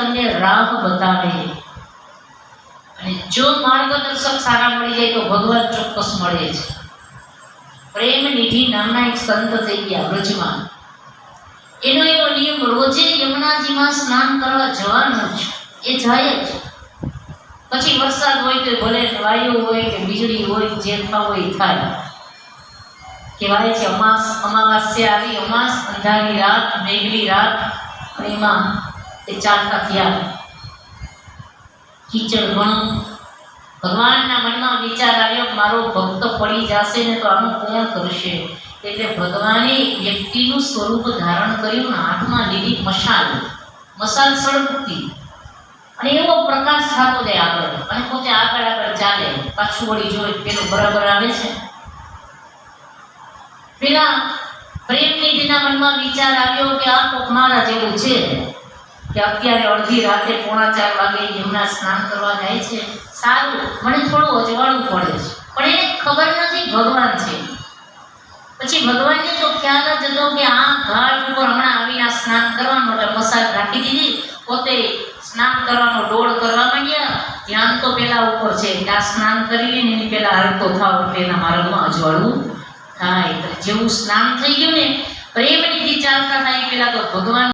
તમને રાહ બતાવે. અને જો માર્ગદર્શક સારા મળી જાય તો ભગવાન ચોક્કસ મળે છે. પ્રેમ નિધિ નામના એક સંત થઈ ગયા વ્રજમાં એનો એવો નિયમ રોજે યમુનાજીમાં સ્નાન કરવા જવાનું જ, એ જાય જ. પછી વરસાદ હોય તો ભલે વાયુ હોય કે વીજળી હોય જે હોય થાય. કહેવાય છે, અમાસ અમાવાસ્ય આવી, અમાસ અંધારી રાત, મેઘલી રાત, અને એમાં એ ચાલતા થયા. કીચડ ઘણું ભગવાનના મનમાં વિચાર આવ્યો મારો ભક્ત પડી જશે ને તો આનું કોણ કરશે? એટલે ભગવાને વ્યક્તિનું સ્વરૂપ ધારણ કર્યું હાથમાં લીધી મશાલ. મશાલ સળગતી. અને એવો પ્રકાશ થતો જાય આગળ. અને પોતે આગળ આગળ ચાલે. પાછું વળી જોઈ પેલું બરાબર આવે છે. પેલા પ્રેમ નિધિના મનમાં વિચાર આવ્યો કે આ કોક મારા જેવું છે. કે અત્યારે અડધી રાતે પોણા ચાર વાગે યમુના સ્નાન કરવા જાય છે. સારું, મને થોડું અજવાળું પડે છે. પણ એને ખબર નથી ભગવાન છે. પછી ભગવાનને તો ખ્યાલ જ હતો કે આ ઘાટ ઉપર હમણાં આવીને આ સ્નાન કરવાનું એટલે મસાજ રાખી દીધી. પોતે સ્નાન કરવાનો ડોળ કરવા માંડ્યા. ધ્યાન તો પેલા ઉપર છે. કે આ સ્નાન કરી લઈને એની પેલા હરકો થાવ એટલે એના માર્ગમાં અજવાળું થાય. જેવું સ્નાન થઈ ગયું ને પ્રેમ નિધિ ચાલતા થાય પેલા તો ભગવાન